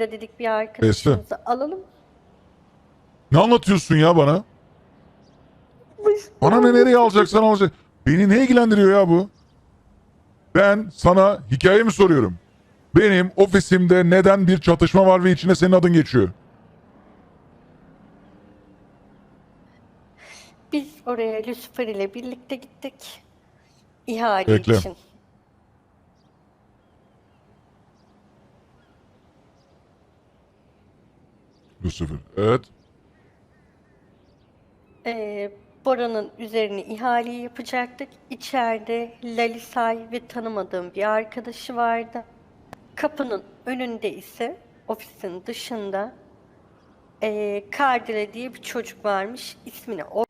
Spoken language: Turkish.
da dedik bir arkadaşımızı alalım. Ne anlatıyorsun ya bana? Bana ne nereye alacaksan alacak. Beni ne ilgilendiriyor ya bu? Ben sana hikaye mi soruyorum? Benim ofisimde neden bir çatışma var ve içinde senin adın geçiyor? Biz oraya Lucifer ile birlikte gittik. İhale Bekle. için. Lucifer. Evet. Ee, Bora'nın üzerine ihaleyi yapacaktık. İçeride Lalisay ve tanımadığım bir arkadaşı vardı. Kapının önünde ise ofisin dışında ee, Kardile diye bir çocuk varmış. İsmini o